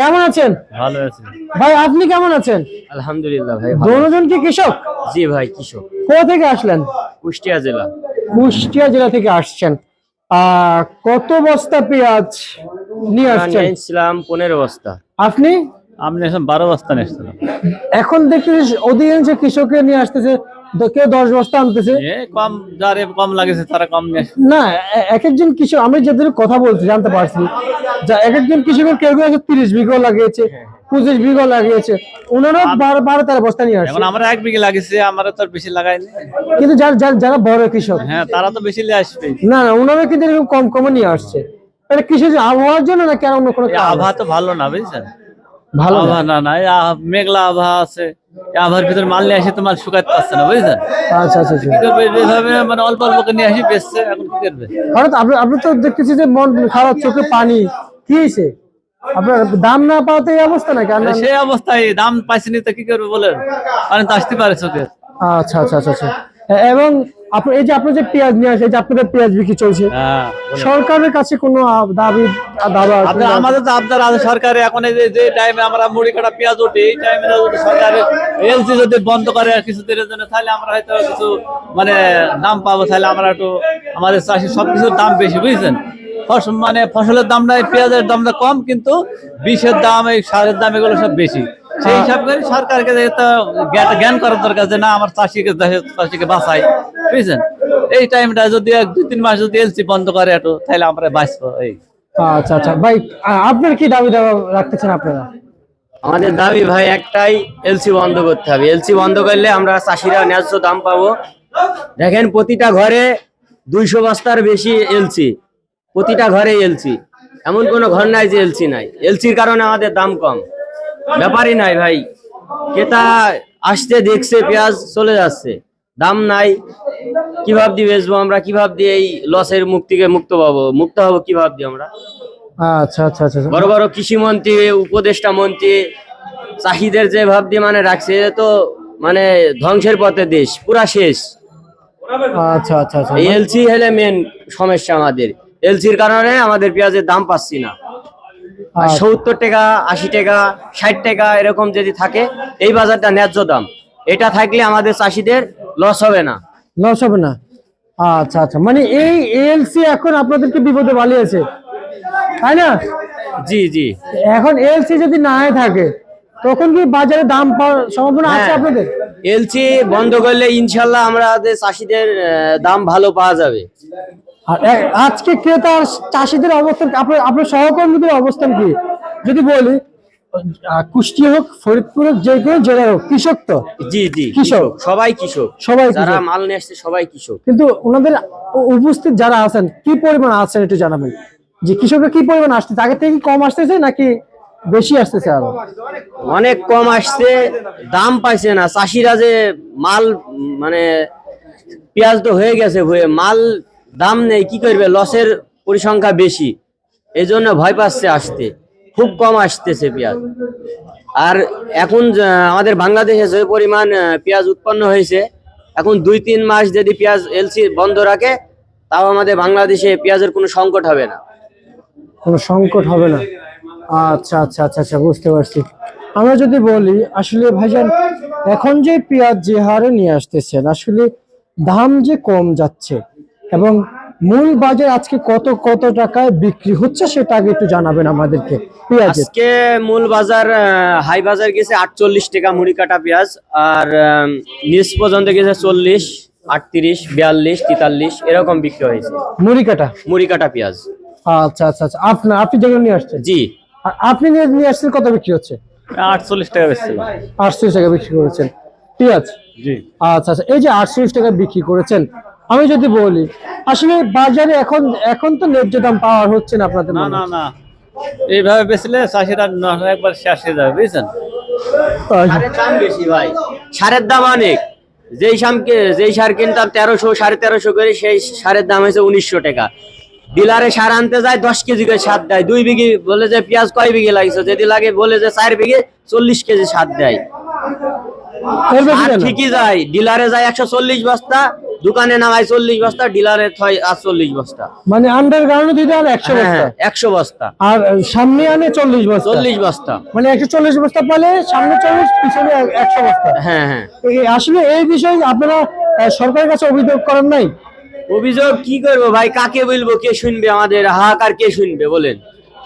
কেমন আছেন? ভালো আছে। ভাই আপনি কেমন আছেন? আলহামদুলিল্লাহ ভাই দুজন কি কৃষক? জি ভাই কৃষক। কোথা থেকে আসলেন? কুষ্টিয়া জেলা। কুষ্টিয়া জেলা থেকে আসছেন। আহ কত বস্তা পেঁয়াজ নিয়ে আসছেন? নিয়েছিলাম পনেরো বস্তা। আপনি? আমি এখন বারো বস্তা নিয়েছিলাম এখন দেখতে অধিকাংশ কৃষকের নিয়ে আসতেছে কেউ দশ বস্তা আনতেছে। কম যারে কম লাগেছে তারা কম না এক একজন কৃষক আমি যাদের কথা বলছি জানতে পারছি যা এক একজন কৃষকের কেউ কেউ তিরিশ বিঘা লাগিয়েছে পঁচিশ বিঘা লাগিয়েছে ওনারা বারো বারো তেরো বস্তা নিয়ে আসছে। আমরা এক বিঘে লাগিয়েছি আমরা তো আর বেশি লাগাইনি কিন্তু যারা যারা- যারা বড় কৃষক। হ্যাঁ তারা তো বেশি নিয়ে আসবে। না না ওনারা কিন্তু এরকম কম কমে নিয়ে আসছে। কৃষি আবহাওয়ার জন্য না কেন অন্য কোনো আবহাওয়া তো ভালো না বুঝছেন? ভালো না। আবহাওয়া না না আহ- মেঘলা আবহাওয়া আছে। আবহাওয়ার ভিতরে মাল নিয়ে আসে শুকাতে পারছে না আচ্ছা আচ্ছা আচ্ছা। এইভাবে মানে অল্প অল্প নিয়ে আসি বেচছে এখন কি করবে? হঠাৎ আপনি আপনি তো দেখতেছি যে মন খারাপ চোখে পানি। কি হয়েছে? আপনার দাম না পাওয়াতে এই অবস্থা নাকি? সেই অবস্থায় দাম পাইছিনি তো কি করবে বলেন? মানে আসতে পারে চোখে। আচ্ছা আচ্ছা আচ্ছা আচ্ছা। এবং আপনি এই যে আপনি যে পেঁয়াজ নিয়ে আসে এই যে আপনাদের পেঁয়াজ বিক্রি চলছে হ্যাঁ সরকারের কাছে কোনো দাবি দাবা আমাদের তো আপনার আছে সরকারে এখন এই যে- টাইমে আমরা মুড়ি কাটা পেঁয়াজ উঠি এই টাইমে এলসি যদি বন্ধ করে কিছুদিনের জন্য তাহলে আমরা হয়তো কিছু মানে দাম পাবো তাহলে আমরা একটু আমাদের চাষি সবকিছুর দাম বেশি বুঝছেন? ফসল মানে ফসলের দামটা এই পেঁয়াজের দামটা কম কিন্তু বিষের দাম এই সারের দাম এগুলো সব বেশি। সেই হিসাব করে সরকারকে জ্ঞান করার দরকার যে না আমার চাষিকে চাষিকে বাঁচাই। বুঝছেন? এই টাইমটা যদি এক দুই তিন মাস যদি এলসি বন্ধ করে একটু তাহলে আমরা বাঁচবো এই। আচ্ছা আচ্ছা। ভাই আপনার কি দাবি দাবা রাখতেছেন আপনারা? আমাদের দাবি ভাই একটাই এলসি বন্ধ করতে হবে। এলসি বন্ধ করলে আমরা চাষিরা ন্যায্য দাম পাবো। দেখেন প্রতিটা ঘরে দুইশো বস্তার বেশি এলসি প্রতিটা ঘরে এলসি এমন কোনো ঘর নাই যে এলসি নাই। এলসির কারণে আমাদের দাম কম। ব্যাপারই নাই ভাই। ক্রেতা আসতে দেখছে পেঁয়াজ চলে যাচ্ছে। দাম নাই। কীভাবে দিয়ে বেচবো আমরা? কীভাবে দিয়ে এই লসের মুখ থেকে মুক্ত পাবো? মুক্ত হব কীভাবে দিয়ে আমরা? আচ্ছা আচ্ছা আচ্ছা। বড় বড় কৃষি মন্ত্রী উপদেষ্টা মন্ত্রী চাষিদের যে ভাব দিয়ে মানে রাখছে তো মানে ধ্বংসের পথে দেশ পুরা শেষ। আচ্ছা আচ্ছা আচ্ছা। এলসি হলে মেন সমস্যা আমাদের। এলসির কারণে আমাদের পেঁয়াজের দাম পাচ্ছি না। সত্তর টাকা আশি টাকা ষাট টাকা এরকম যদি থাকে এই বাজারটা ন্যায্য দাম। এটা থাকলে আমাদের চাষিদের লস হবে না। লস হবে না। আচ্ছা আচ্ছা। মানে এই এলসি এখন আপনাদেরকে বিপদে বালিয়েছে। তাই না? জি জি। এখন এলসি যদি না থাকে তখন কি বাজারে দাম পাওয়ার সম্ভাবনা আছে হ্যাঁ। আপনাদের? এলসি বন্ধ করলে ইনশাল্লাহ আমাদের চাষিদের দাম ভালো পাওয়া যাবে। আর আজকে ক্রেতা আর চাষিদের অবস্থান আপনার আপনার সহকর্মীদের অবস্থান কি? যদি বলি আহ, কুষ্টিয়া হোক ফরিদপুর হোক যে কোনো জেলার হোক কৃষক তো? জি জি কৃষক। সবাই কৃষক। সবাই যারা মাল নিয়ে আসছে সবাই কৃষক। কিন্তু ওনাদের উপস্থিত যারা আছেন কি পরিমাণ আছেন একটু জানাবেন? যে কৃষকরা কি পরিমাণ আসতেছে আগে থেকে কম আসতেছে নাকি বেশি আসতেছে আরও? অনেক কম আসছে দাম পাইছে না। চাষিরা যে মাল মানে পেঁয়াজ তো হয়ে গেছে হয়ে মাল দাম নেই, কি করবে? লসের পরিসংখ্যা বেশি। এই জন্য ভয় পাচ্ছে আসতে। খুব কম আসতেছে পেঁয়াজ। আর এখন আমাদের বাংলাদেশে যে পরিমাণ পেঁয়াজ উৎপন্ন হয়েছে, এখন দুই তিন মাস যদি পেঁয়াজ এলসি বন্ধ রাখে, তাও আমাদের বাংলাদেশে পেঁয়াজের কোনো সংকট হবে না। কোনো সংকট হবে না। আচ্ছা আচ্ছা আচ্ছা আচ্ছা বুঝতে পারছি। আমরা যদি বলি, আসলে ভাইজান, এখন যে পেঁয়াজ যে হারে নিয়ে আসতেছেন, আসলে দাম যে কম যাচ্ছে এবং মূল বাজার আজকে কত কত টাকায় বিক্রি হচ্ছে সেটা আগে একটু জানাবেন আমাদেরকে। আজকে মূল বাজার হাই বাজার গেছে আটচল্লিশ টাকা মুড়ি কাটা পেঁয়াজ আর নিচ পর্যন্ত গেছে চল্লিশ আটত্রিশ বিয়াল্লিশ তেতাল্লিশ এরকম বিক্রি হয়েছে। মুড়ি কাটা? মুড়ি কাটা পেঁয়াজ। আচ্ছা আচ্ছা আচ্ছা। আপনার আপনি যেগুলো নিয়ে আসছেন? জি। আর আপনি নিয়ে নিয়ে আসছেন কত বিক্রি হচ্ছে? আটচল্লিশ টাকা বেচছিলাম। আটচল্লিশ টাকা বিক্রি করেছেন। পেঁয়াজ? জি। আচ্ছা আচ্ছা। এই যে আটচল্লিশ টাকা বিক্রি করেছেন আমি যদি বলি আসলে বাজারে এখন এখন তো ন্যায্য দাম পাওয়ার হচ্ছে না আপনাদের না না না। এইভাবে বেচলে চাষিরা একবার শেষ হয়ে যাবে বুঝছেন? আচ্ছা, সারের দাম বেশি ভাই। সারের দাম অনেক। যেই সামকে যেই সার কিনতাম তেরোশো সাড়ে তেরোশো করে সেই সারের দাম হয়েছে উনিশশো টাকা। ডিলারে সার আনতে যায় দশ কেজি করে সার দেয়। দুই বিঘি বলে যে পেঁয়াজ কয় বিঘি লাগছে যদি লাগে বলে যে চার বিঘে চল্লিশ কেজি সার দেয়? ঠিকই যায়। ডিলারে যায় একশো চল্লিশ বস্তা দোকানে নামায় চল্লিশ বস্তা ডিলারে থয় আটচল্লিশ বস্তা। মানে আন্ডারগ্রাউন্ডে দিতে হলে একশো হ্যাঁ বস্তা? হ্যাঁ একশো বস্তা। আর সামনে আনে চল্লিশ বস্তা? চল্লিশ বস্তা। মানে একশো চল্লিশ বস্তা পালে সামনে চল্লিশ পিছনে একশো বস্তা? হ্যাঁ হ্যাঁ। আসলে এই বিষয়ে আপনারা সরকারের কাছে অভিযোগ করেন নাই? অভিযোগ কি করব ভাই? কাকে বলব? কে শুনবে আমাদের? হাহাকার কে শুনবে? বলেন।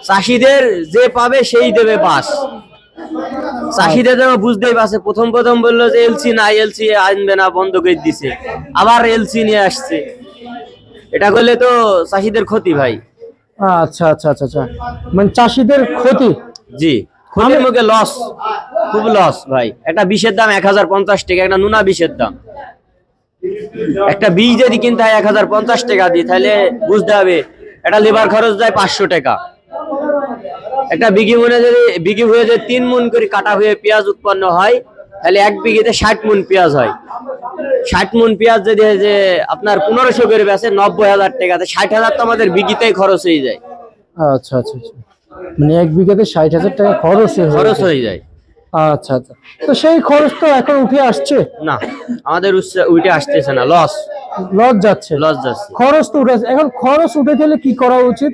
চাষিদের যে পাবে সেই দেবে পাস চাষিদের যেন বুঝতেই পারছে প্রথম প্রথম বলল যে এলসি না এলসি আনবে না বন্ধ করে দিছে। আবার এলসি নিয়ে আসছে। এটা করলে তো চাষিদের ক্ষতি ভাই। আচ্ছা আচ্ছা আচ্ছা আচ্ছা। মানে চাষিদের ক্ষতি? জি ক্ষতির মুখে লস খুব লস ভাই। একটা বিষের দাম এক হাজার পঞ্চাশ টাকা একটা নুনা বিষের দাম। একটা বীজ যদি কিনতে হয় এক হাজার পঞ্চাশ টাকা দিই তাহলে বুঝতে হবে একটা লেবার খরচ যায় পাঁচশো টাকা। একটা বিঘি মনে যদি বিঘি হয়ে যদি তিন মন করে কাটা হয়ে পেঁয়াজ উৎপন্ন হয় তাহলে এক বিঘিতে ষাট মন পেঁয়াজ হয়। ষাট মন পেঁয়াজ যদি যে আপনার পনেরোশো করে বেছে নব্বই হাজার টাকাতে ষাট হাজার তো আমাদের বিঘিতেই খরচ হয়ে যায়। আচ্ছা আচ্ছা আচ্ছা। মানে এক বিঘাতে ষাট হাজার টাকা খরচ হয়ে খরচ হয়ে যায়। আচ্ছা আচ্ছা। তো সেই খরচ তো এখন উঠে আসছে? না আমাদের উইটে আসতেছে না লস লস যাচ্ছে। লস যাচ্ছে। খরচ তো উঠে এখন খরচ উঠে গেলে কি করা উচিত?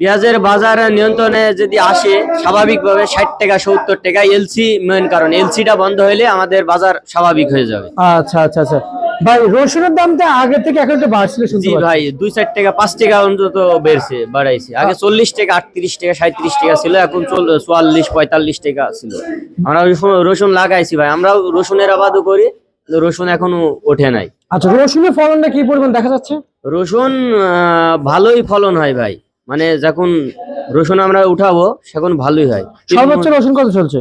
পেঁয়াজের বাজার নিয়ন্ত্রণে যদি আসে স্বাভাবিকভাবে ষাট টাকা সত্তর টাকা এলসি মেন কারণ। এলসিটা বন্ধ হলে আমাদের বাজার স্বাভাবিক হয়ে যাবে। আচ্ছা আচ্ছা আচ্ছা। ভাই রসুনের দামটা আগে থেকে এখন একটু বাড়ছিল পাচ্ছি। ভাই দুই চার টাকা পাঁচ টাকা অন্তত বেড়ছে বাড়াইছে। আগে চল্লিশ টাকা আটত্রিশ টাকা সাঁত্রিশ টাকা ছিল এখন চুয়াল্লিশ পঁয়তাল্লিশ টাকা ছিল। আমরা রসুন- লাগাইছি ভাই। আমরাও রসুনের আবাদও করি রসুন এখনও ওঠে নাই। আচ্ছা রসুনের ফলনটা কি পরিমাণ দেখা যাচ্ছে? রসুন আহ, ভালোই ফলন হয় ভাই। মানে যখন রসুন আমরা উঠাবো সেখন ভালোই হয়। সর্বোচ্চ রসুন কত চলছে?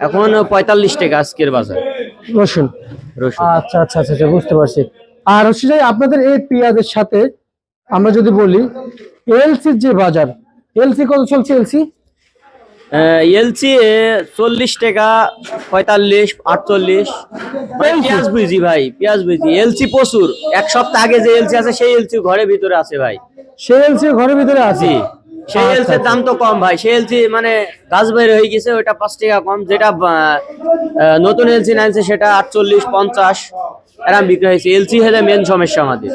এখন পঁয়তাল্লিশ টাকা আজকের বাজার। রসুন। রসুন। আচ্ছা আচ্ছা আচ্ছা আচ্ছা, বুঝতে পারছি। আর হচ্ছে যে আপনাদের এই পেঁয়াজের সাথে আমরা যদি বলি এলসির যে বাজার এলসি কত চলছে এলসি? এলসি চল্লিশ টাকা পঁয়তাল্লিশ আটচল্লিশ। পেঁয়াজ বুঝি ভাই পেঁয়াজ বুঝি। এলসি প্রচুর। এক সপ্তাহ আগে যে এলসি আছে সেই এলসি ঘরের ভিতরে আছে ভাই। সেই এলসি ঘরের ভিতরে আছে? সেই আচ্ছা, এলসির দাম তো কম ভাই। সেই এলসি মানে গাছ বের হয়ে গেছে ওটা পাঁচ টাকা কম। যেটা নতুন এলসি নাইনছে সেটা আটচল্লিশ পঞ্চাশ। এরকম বিক্রি হয়েছে। এলসি হলে মেন সমস্যা আমাদের।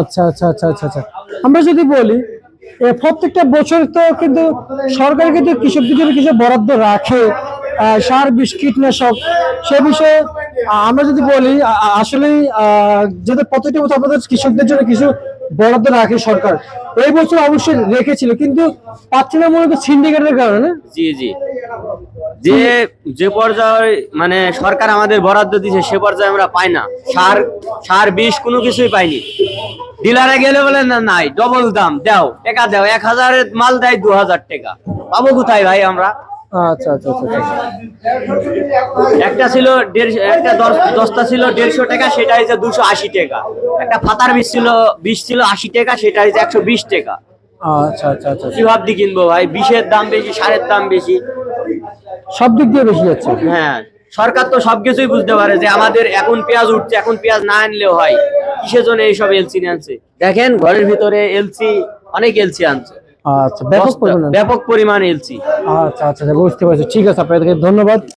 আচ্ছা আচ্ছা আচ্ছা আচ্ছা আচ্ছা। আমরা যদি বলি প্রত্যেকটা বছর তো কিন্তু সরকার কিন্তু কৃষকদের জন্য কিছু বরাদ্দ রাখে সার বিষ কীটনাশক সে বিষয়ে আমরা যদি বলি আসলে যেটা প্রত্যেকটা বছর আমাদের কৃষকদের জন্য কিছু বরাদ্দ রাখে সরকার, এই বছর অবশ্যই রেখেছিল, কিন্তু পাচ্ছে না হয় সিন্ডিকেটের কারণে জি জি। যে যে পর্যায়ে মানে সরকার আমাদের বরাদ্দ দিছে সে পর্যায়ে আমরা পাই না। সার সার বিষ কোনো কিছুই পাইনি। ডিলারে গেলে বলে না নাই ডবল দাম দাও টাকা দাও এক হাজারের মাল দেয় দু হাজার টাকা। পাবো কোথায় ভাই আমরা? আচ্ছা আচ্ছা আচ্ছা আচ্ছা। একটা ছিল দেড়শো একটা দশ- দশটা ছিল দেড়শো টাকা সেটা হয়েছে দুশো আশি টাকা। একটা ফাতার বিষ ছিল বিষ ছিল আশি টাকা সেটা হয়েছে একশো বিশ টাকা। আচ্ছা আচ্ছা আচ্ছা কি ভাবদি কিনবো ভাই? বিষের দাম বেশি সারের দাম বেশি। সব দিক দিয়ে বেশি যাচ্ছে। হ্যাঁ সরকার তো সবকিছুই বুঝতে পারে যে আমাদের এখন পেঁয়াজ উঠছে এখন পেঁয়াজ না আনলেও হয়। কিসের জন্য এইসব এলসি নিয়ে আনছে? দেখেন ঘরের ভিতরে এলসি অনেক এলসি আনছে। আচ্ছা ব্যাপক বস্তা- ব্যাপক পরিমাণ এলসি। আচ্ছা আচ্ছা আচ্ছা, বুঝতে পারছি। ঠিক আছে আপনাদেরকে ধন্যবাদ।